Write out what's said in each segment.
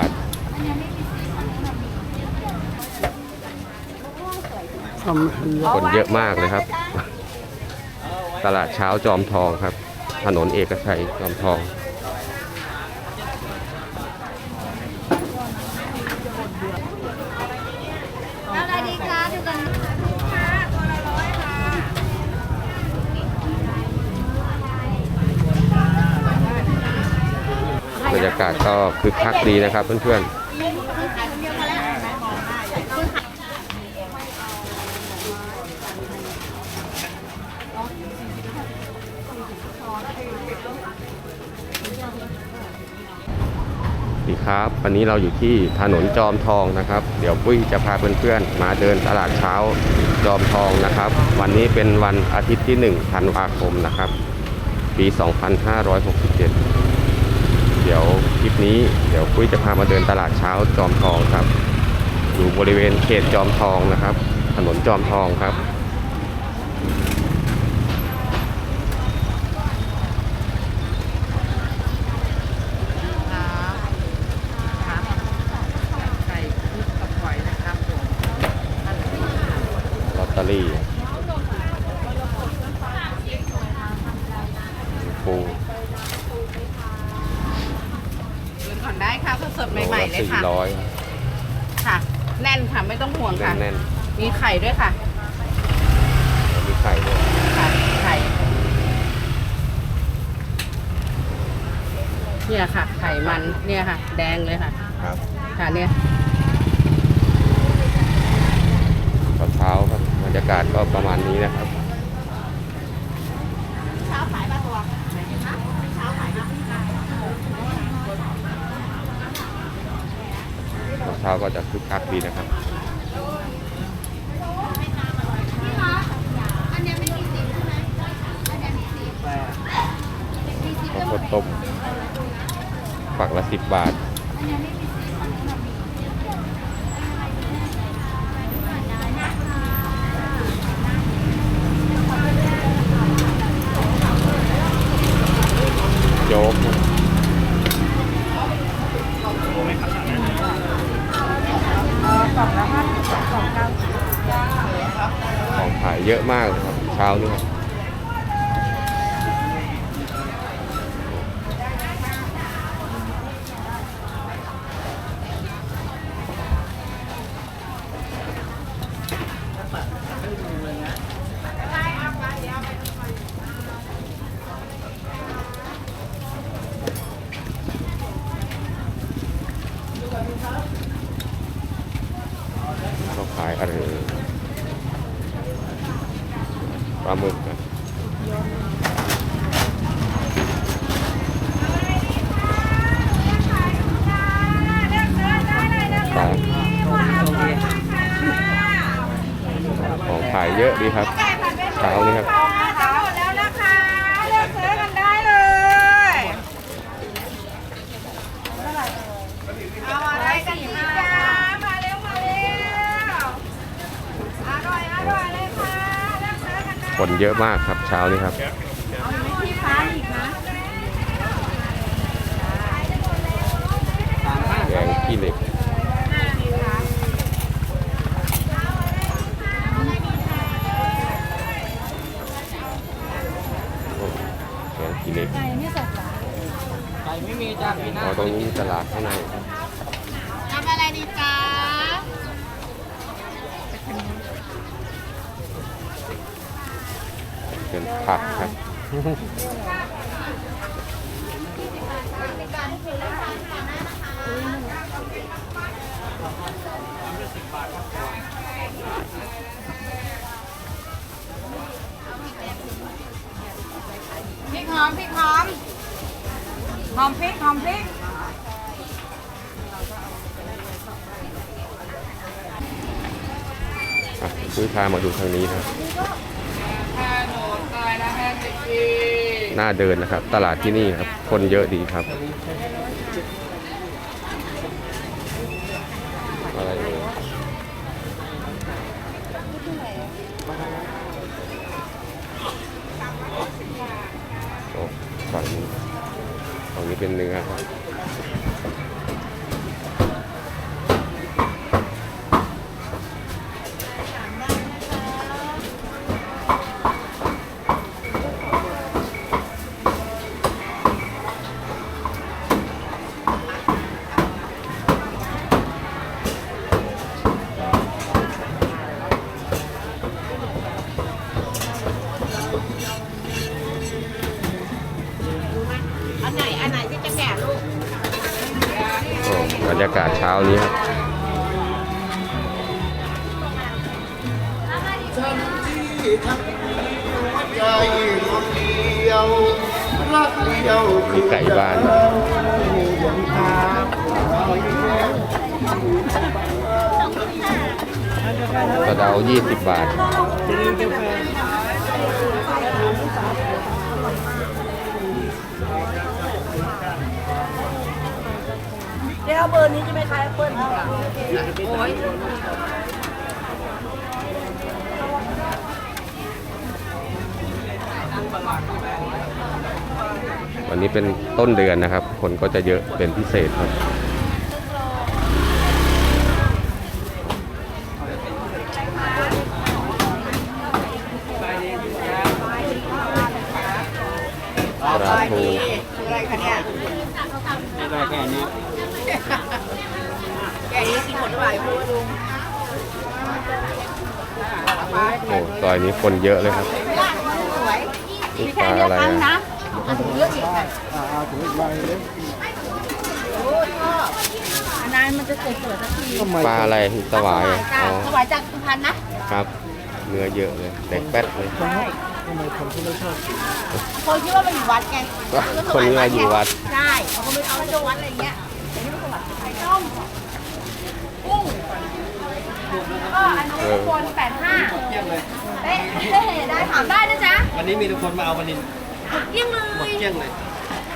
าทคนเยอะมากเลยครับ ตลาดเช้าจอมทองครับ ถนนเอกชัยจอมทอง ศก็คึกคักดีนะครับเพื่อนๆดีครับ วันนี้เราอยู่ที่ถนนจอมทองนะครับ เดี๋ยวปุ้ยจะพาเพื่อนๆมาเดินตลาดเช้าจอมทองนะครับ วันนี้เป็นวันอาทิตย์ที่1ธันวาคมนะครับ ปี 2567 เดี๋ยวคลิปนี้เดี๋ยวปุ้ยจะพามาเดินตลาดเช้าจอมทองครับ อยู่บริเวณเขตจอมทองนะครับ ถนนจอมทองครับ ไก่คลุกกับหอยนะครับผม ลอตเตอรี่ปู เดิน ก่อนได้ค่ะสดๆใหม่ๆเลยสี่ค่ะร้อยค่ะ แน่นค่ะไม่ต้องห่วงค่ะแน่นมีไข่ด้วยค่ะๆมีไข่ด้วยค่ะไข่เนี่ยค่ะ ไข่มันเนี่ยค่ะ แดงเลยค่ะ ครับค่ะเนี่ยตอนเช้าครับบรรยากาศก็ประมาณนี้นะครับ ตอน เช้าก็จะคึกคักดีนะครับอันนี้ไม่มีสีใช่ไหมอันนี้มีสีข้าวโพดต้มฝักละสิบบาท โจ๊กของขายเยอะมาก เลยครับเช้าด้วยบ เขาขายอะไรปลาหมึกนะปลาของขายเยอะดีครับ เช้านี้ครับ หมดแล้วนะคะเลือกซื้อกันได้เลย เอาอะไรกันดีจ้ามาเร็วมาเร็วอร่อยอร่อยเลย ค่ะเลือกซื้อกันได้คนเยอะมากครับเช้านี้ครับที่ฟ้าอีกนะแกงขี้เหล็กโอ้แกงขี้เหล็กไก่ไม่มีจ้าปีหน้าอ๋อตรงนี้มีตลาดข้างใน ทำอะไรดีจ้า เป็นผักครับพริกหอมพริกหอมหอมพริกหอมพริกอะคุยพามาดูทางนี้นะครับ ถ้าหนูตายละห้าสิบปี น่าเดินนะครับ ตลาดที่นี่ครับ คนเยอะดีครับะเดา 20 บาท เดี๋ยวเบอร์นี้จะไม่คล้ายแอปเปิ้ลโอ้ยวันนี้เป็นต้นเดือนนะครับ คนก็จะเยอะเป็นพิเศษครับ ปลาทู คืออะไรคะ เนี่ยได้แค่นี้แกนี้กินหมดหรือเปล่าพูดลุงโอ้ซอยนี้คนเยอะเลยครับสวยนี่ปลาอะไรอะอันถุงเยอะอีกค่ะโอ้ชอบอันนั้นมันจะสวยๆสักทีปลาอะไรสวายจ้าอ๋อสวายจากสุพรรณนะครับ เนื้อเยอะเลยแดงแป๊ดเลย ใช่คนคิดว่ามันอยู่วัดไงคนเงยอยู่วัด ใช่เขาก็ไม่เอาไปวัดอะไรเงี้ยแต่นี่มันสวายไข่ต้มกุ้งแล้วก็อันนี้ทุกคนแปดห้าเที่ยงเลยเอ๊ะได้ถามได้นะจ๊ะวันนี้มีทุกคนมาเอาวันนี้เยี่ยงเลหมดยเที่ยงเลย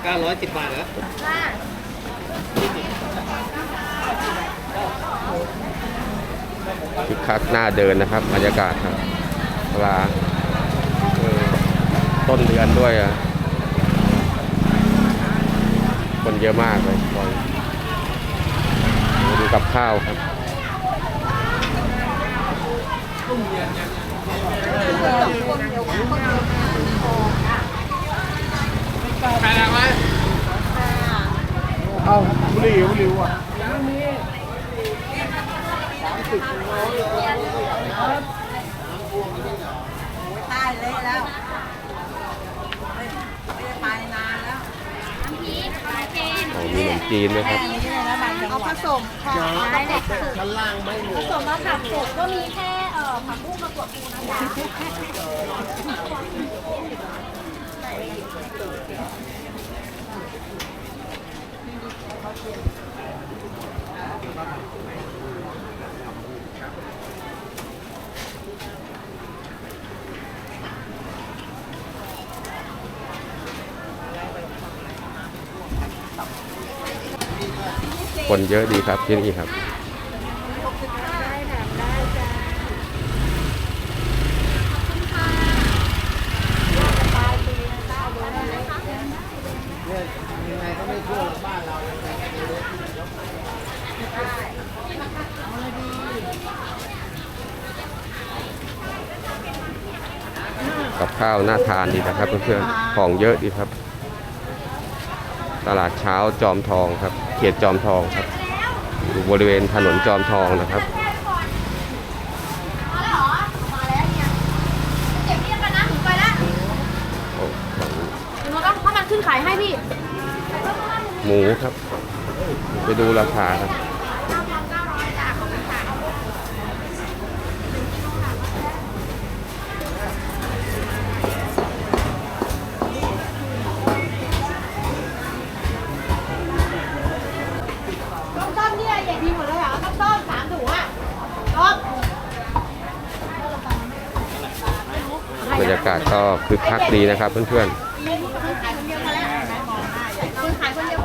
910บาทเหรอค่ะคึกคักหน้าเดินนะครับบรรยากาศครับปลาเออ ต้นเดือนด้วยอะ คนเยอะมากเลยตอนดูกับข้าวครับใครนะวะเอาบุหรี่บุหรี่ว่ะตายเลยแล้วไม่ได้ไปนานแล้ว โอ้มีขนม จีนด้วยครับนี่เลยนะบางจังหวัดผสมค่ะได้เลยค่ะชั้นล่างไม่หมผดสมมาผักสดก็มีแค่เอ่อผักบุ้งมะกรูดปูนะคะ คนเยอะดีครับที่นี่ครับยังไงก็ไม่ทั่วหรอกบ้านเรากับข้าวน่าทานดีนะครับเพื่อนๆของเยอะดีครับ ตลาดเช้าจอมทองครับ เขตจอมทองครับ อยู่บริเวณถนนจอมทองนะครับมาแล้วเหรอมาแล้วเนี่ยเก็บเรีย คึกคักดีนะครับ เพื่อนคนขายคนเดียวมาแล้วคนขายคนเดียว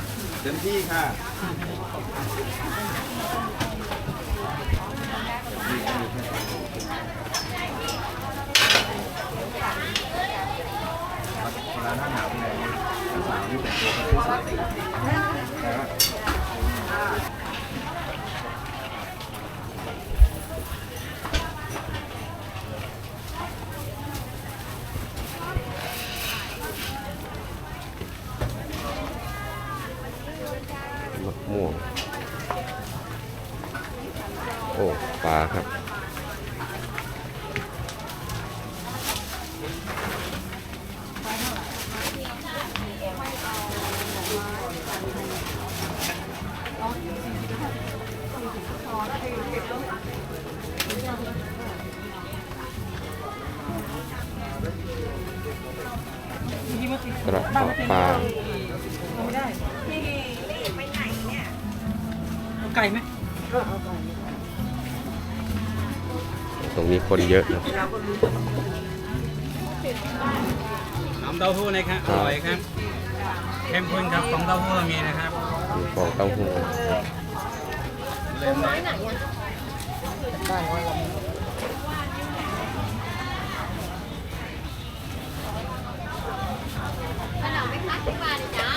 ม เต็มที่ค่ะร้านอาหารเป็นไงสาวนี่แต่งตัวเป็นผู้ชายะ ม่วง โอ้ปลาครับ คนเยอะนะน้ำเต้าหู้นะครับอร่อยครับเข้มข้นครับฟองเต้าหู้ก็มีนะครับมีฟองเต้าหู้ไม้ไหนอะขนมไม่คัดที่บ้านจ้า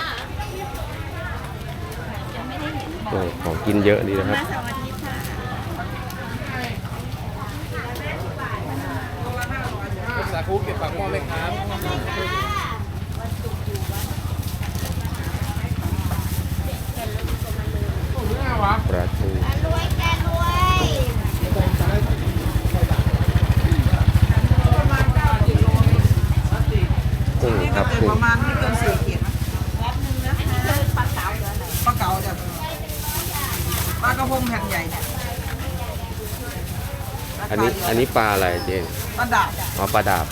โอ้ของกินเยอะดีนะครับ มาเสาร์อาทิตย์ค่ะ สาคูเก็บปากหม้อไหมครับ ปลาทู รวยแกรวย กุ้งครับกุ้ง ประมาณไม่เกินสี่ขีดนะแป๊บนึงนะคะปลาเก๋าเดี๋ยวไหน ปลาเก๋าจ้ะปลากระพงแผ่นใหญ่ อันนี้อันนี้ปลาอะไรเจนปลาดาบอ๋อปลาดาบ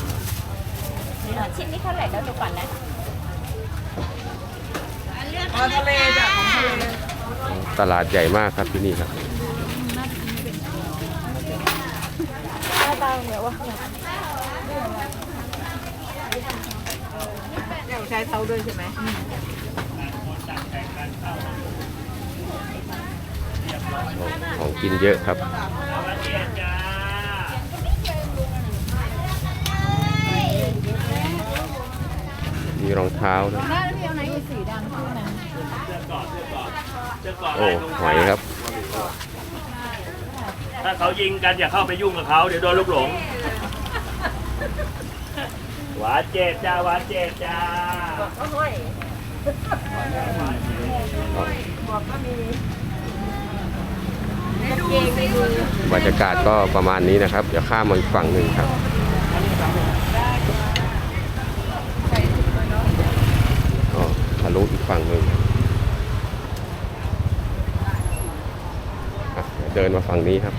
ชิ้นนี้เท่าไหร่แล้วดูก่อนนะปลาทะเลจ้ะของทะเลตลาดใหญ่มากครับที่นี่ครับเดี๋ยวใช้เท้าด้วยใช่ไหมของกินเยอะครับ มีรองเท้าด้วยแม่แล้วพี่เอาไหนสีดำคู่นั้นโอ้หอยครับ ถ้าเขายิงกันอย่าเข้าไปยุ่งกับเขาเดี๋ยวโดนลูกหลง หวานเจ็ดจ้าหวานเจ็ดจ้าบรรยากาศก็ประมาณนี้นะครับ เดี๋ยวข้ามมาอีกฝั่งหนึ่งครับ อ๋ อทะลุอีกฝั่งหนึ่งอะเดี๋ยวเดินมาฝั่งนี้ครับ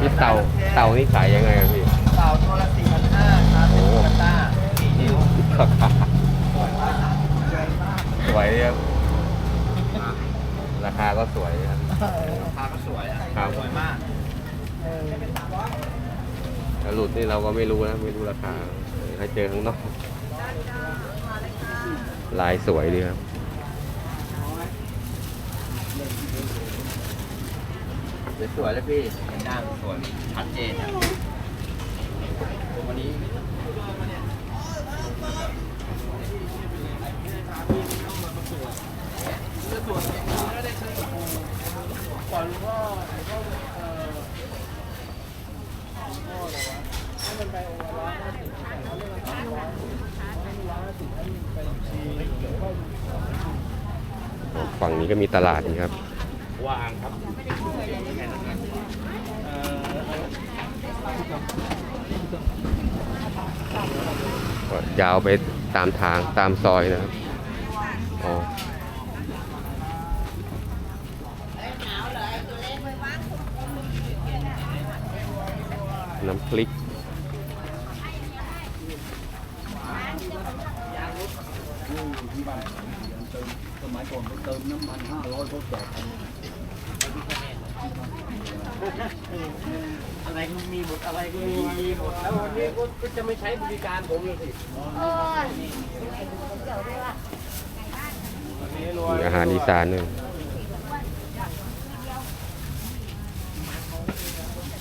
พี่เต่าเต่านี่ขายยังไงอะพี่ เต่าตัวละสี่พันห้าครับโอ้เป็นต้าสี่นิ้วส วยดีครับ ราคาก็สวยครับ ราคาก็สวยอะครับ สวยมากแต่หลุดนี่เราก็ไม่รู้นะ ไม่รู้ราคาถ้าเจอข้างนอก ลายสวยดีครับ สวยเลยพี่เห็นด้านสวยชัดเจนอะวันนี้ ฝั่งนี้ ก็มีตลาดนี่ครับ วางครับก็ยาวไปตามทางตามซอยนะครับอ๋อน้ำพริก อะไรก็มีหมดอะไรก็มีมีหมดแล้ววันนี้ก็จะไม่ใช้บริการผมเลยสิเออมีอาหารอีสานหนึ่ง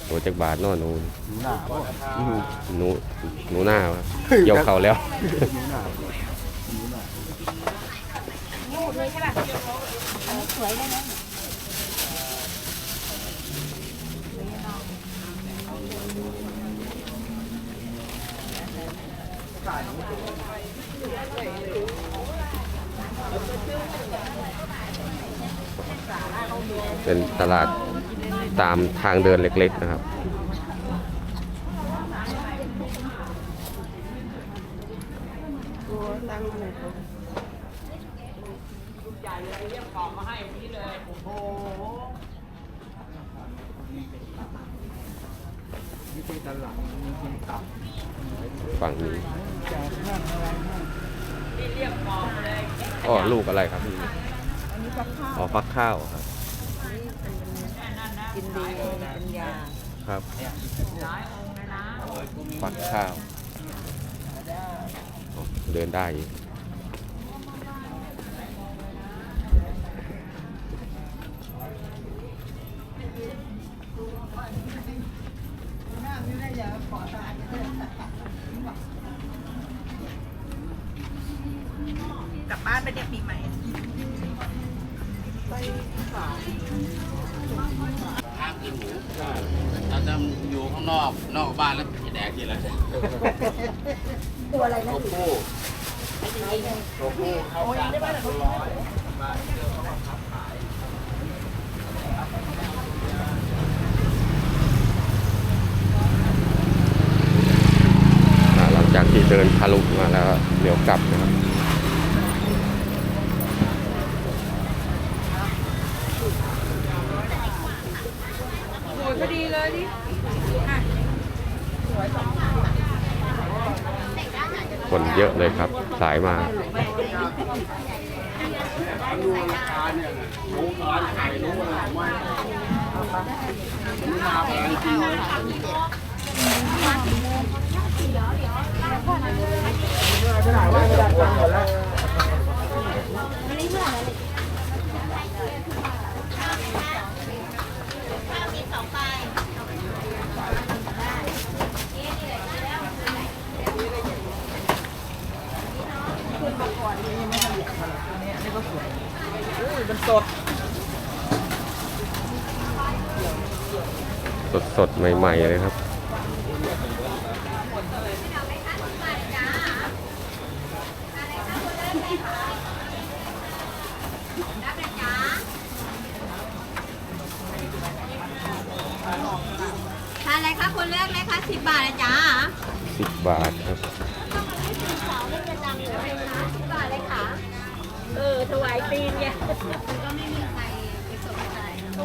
โอ้จากบาทเนอหนูหนูหนูหน้าวะเกี่ยวเขาแล้วหมดเลย ใช่ป่ะอันนี้สวยได้ไหมเป็นตลาดตามทางเดินเล็ก ๆ นะครับ เลยเรียกของมาให้พี่เลย โอ้โหฝั่งนี้อ๋อลูกอะไรครับพี่อ๋อฟักข้าวครับกินดีเป็นยาครับฟักข้าว เดินได้ อีกกลับบ้านไปเด็กปีใหม่ห้ามกินหมูเราจะอยู่ข้างนอก นอกบ้านแล้วจะแดกกินแล้วเนี่ยตัวอะไรนะตัวผู้ตัวผู้เข้ากันร้อยอ่าหลังจากที่เดินทะลุมาแล้วเดี๋ยวกลับนะครับ สวยพอดีเลยดิ คนเยอะเลยครับ สายมา ดูราคาเนี่ยหมูร้านไข่รู้อะไรผมว่าหมูมาแพงจริง มัน สดสดสดๆ ใหม่ ๆ เลยครับ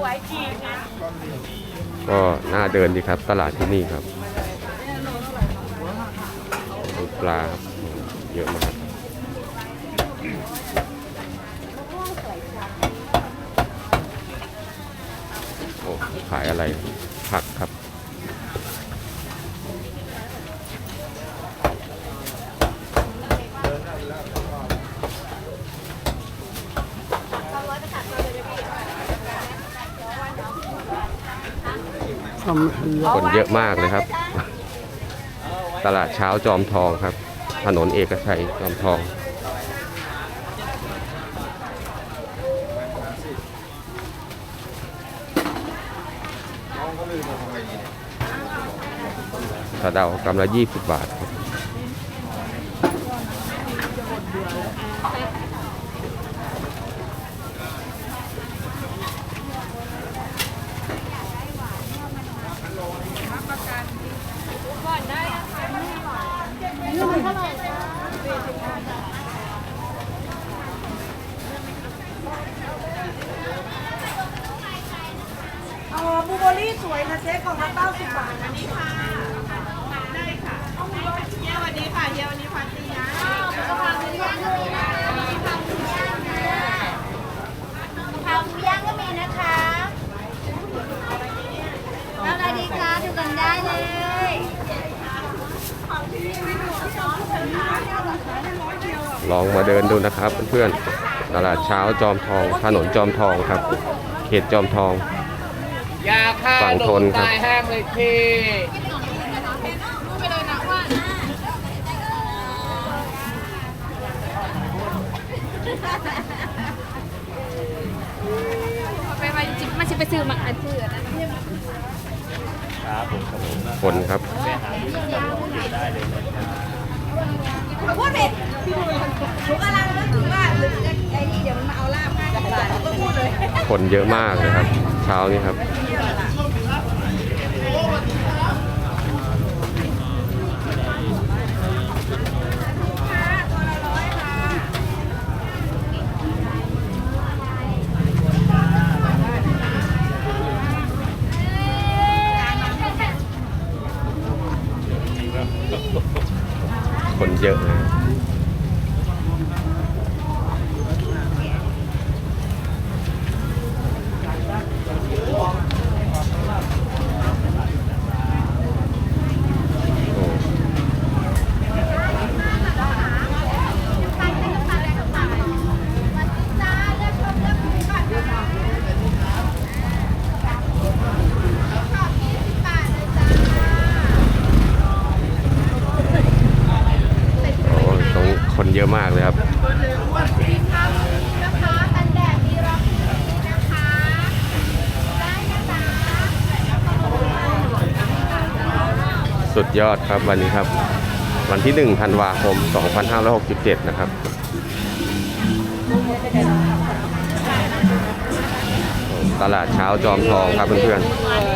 วยจีนไงก็น่าเดินดีครับ ตลาดที่นี่ครับดูปลาครับเยอะมากโอ้ขายอะไรผักครับ คนเยอะมากเลยครับ ตลาดเช้าจอมทองครับ ถนนเอกชัยจอมทองสะเดากำละยี่สิบบาทครับ ลองมาเดินดูนะครับเพื่อนๆตลาดเช้าจอมทอง ถนนจอมทองครับ เขตจอมทองฝั่งทนครับคนครับ พู หนูกำลังนึกถึงว่าหรือจะไอ้นี่เดี๋ยวมันมาเอาลาบให้าสิบบาทก็พูดเลย คนเยอะมากนะครับ เช้านี้ครับ คนเยอะนะโอ้โหตรงนี้คนเยอะมากเลยครับ นะคะกันแดดมีรองพื้นนะคะ ได้นะคะ สุด ยอดครับวันนี้ครับ วันที่ 1 ธันวาคม 2567 นะครับ ตลาดเช้าจอมทองครับเพื่อนๆ